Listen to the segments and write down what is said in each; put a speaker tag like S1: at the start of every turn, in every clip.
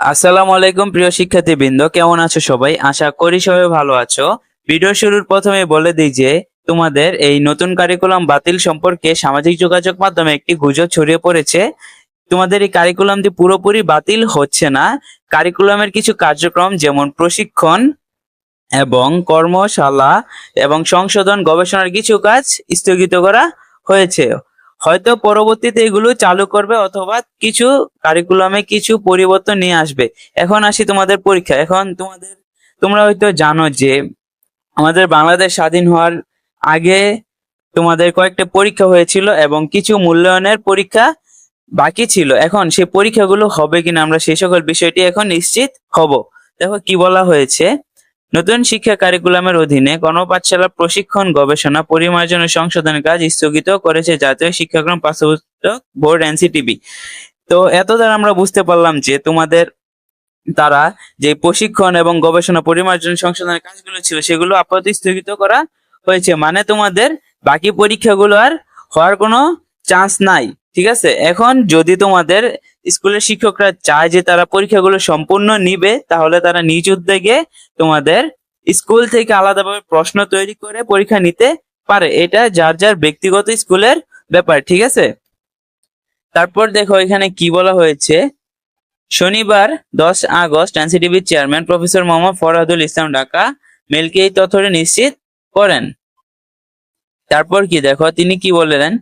S1: আসসালামু আলাইকুম, প্রিয় শিক্ষার্থীবৃন্দ। কেমন আছো সবাই? আশা করি সবাই ভালো আছো। ভিডিও শুরুর প্রথমে বলে দিই যে, তোমাদের এই নতুন কারিকুলাম বাতিল সম্পর্কে সামাজিক যোগাযোগ মাধ্যমে একটি গুজব ছড়িয়ে পড়েছে। তোমাদের এই কারিকুলামটি পুরোপুরি বাতিল হচ্ছে না। কারিকুলামের কিছু কার্যক্রম যেমন প্রশিক্ষণ এবং কর্মশালা এবং সংশোধন গবেষণার কিছু কাজ স্থগিত করা হয়েছে। হয়তো পরবর্তীতে এগুলো চালু করবে অথবা কিছু কারিকুলামে কিছু পরিবর্তন নিয়ে আসবে। এখন আসি তোমাদের পরীক্ষা এখন তোমাদের, তোমরা হয়তো জানো যে আমাদের বাংলাদেশ স্বাধীন হওয়ার আগে তোমাদের কয়েকটা পরীক্ষা হয়েছিল এবং কিছু মূল্যায়নের পরীক্ষা বাকি ছিল। এখন সেই পরীক্ষাগুলো হবে কিনা আমরা সেই সকল বিষয়টি এখন নিশ্চিত হব। দেখো কি বলা হয়েছে। নতুন শিক্ষা কারিকুলামের অধীনে গণপাঠশালা প্রশিক্ষণ, গবেষণা, পরিমার্জন ও সংশোধনের কাজ স্থগিত করেছে জাতীয় শিক্ষাক্রম পাঠ্যপুস্তক বোর্ড এনসিটিবি। তো এত দ্বারা আমরা বুঝতে পারলাম যে তোমাদের তারা যে প্রশিক্ষণ এবং গবেষণা, পরিমার্জন, সংশোধনের কাজগুলো ছিল সেগুলো আপাতত স্থগিত করা হয়েছে। মানে তোমাদের বাকি পরীক্ষাগুলো আর হওয়ার কোনো চান্স নাই, ঠিক আছে? এখন যদি তোমাদের স্কুলের শিক্ষকরা চায় যে তারা পরীক্ষাগুলো সম্পূর্ণ নিবে, তাহলে তারা নিজ উদ্যোগে তোমাদের স্কুল থেকে আলাদাভাবে প্রশ্ন তৈরি করে পরীক্ষা নিতে পারে। এটা যার যার ব্যক্তিগত স্কুলের ব্যাপার, ঠিক আছে? তারপর দেখো এখানে কি বলা হয়েছে। শনিবার দশ আগস্ট এনসিটিভির চেয়ারম্যান প্রফেসর মোহাম্মদ ফরহাদুল ইসলাম ঢাকা মেলকে এই তথ্যটি নিশ্চিত করেন। তারপর কি দেখো, তিনি কি বললেন?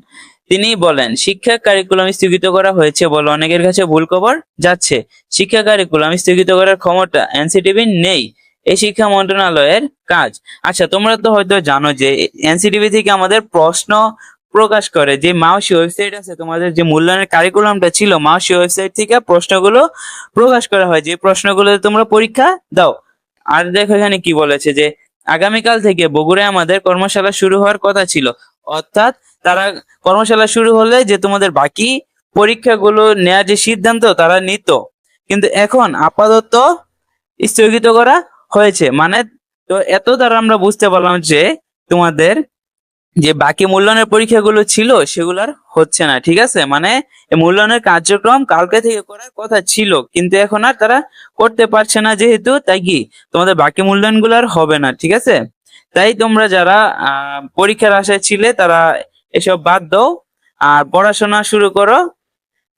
S1: তিনি বলেন, শিক্ষা কারিকুলাম স্থগিত করা হয়েছে বলে অনেকের কাছে ভুল খবর যাচ্ছে। শিক্ষা কারিকুলাম স্থগিত করার ক্ষমতা এনসিটিভি নেই। এই শিক্ষা মন্ত্রণালয়ের কাজ। আচ্ছা তোমরা তো হয়তো জানো যে এনসিটিভি থেকে আমাদের প্রশ্ন প্রকাশ করে যে মাউসি ওয়েবসাইট আছে, তোমাদের যে মূল্যায়নের কারিকুলামটা ছিল, মাউসি ওয়েবসাইট থেকে প্রশ্নগুলো প্রকাশ করা হয়। যে প্রশ্নগুলো তোমরা পরীক্ষা দাও। আর দেখো এখানে কি বলেছে যে, আগামীকাল থেকে বগুড়ায় আমাদের কর্মশালা শুরু হওয়ার কথা ছিল। অর্থাৎ তারা কর্মশালা শুরু হলে যে তোমাদের বাকি পরীক্ষাগুলো নেওয়ার যে সিদ্ধান্ত তারা নিত। কিন্তু এখন আপাতত স্থগিত করা হয়েছে। মানে তো এত দ্বারা আমরা বুঝতে পারলাম যে তোমাদের যে বাকি মূল্যায়নের পরীক্ষাগুলো ছিল সেগুলার হচ্ছে না, ঠিক আছে? মানে মূল্যায়নের কার্যক্রম কালকে থেকে করার কথা ছিল, কিন্তু এখন আর তারা করতে পারছে না যেহেতু, তাই কি? তোমাদের বাকি মূল্যায়নগুলো আর হবে না, ঠিক আছে? তাই তোমরা যারা পরীক্ষার আশায় ছিলে তারা এসব বাদ দাও আর পড়াশোনা শুরু করো।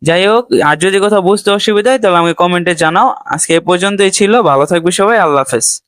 S1: যাই হোক, আর যদি কোথাও বুঝতে অসুবিধা হয়, তাহলে আমাকে কমেন্টে জানাও। আজকে এ পর্যন্তই ছিল। ভালো থাকবে সবাই। আল্লাহ হাফেজ।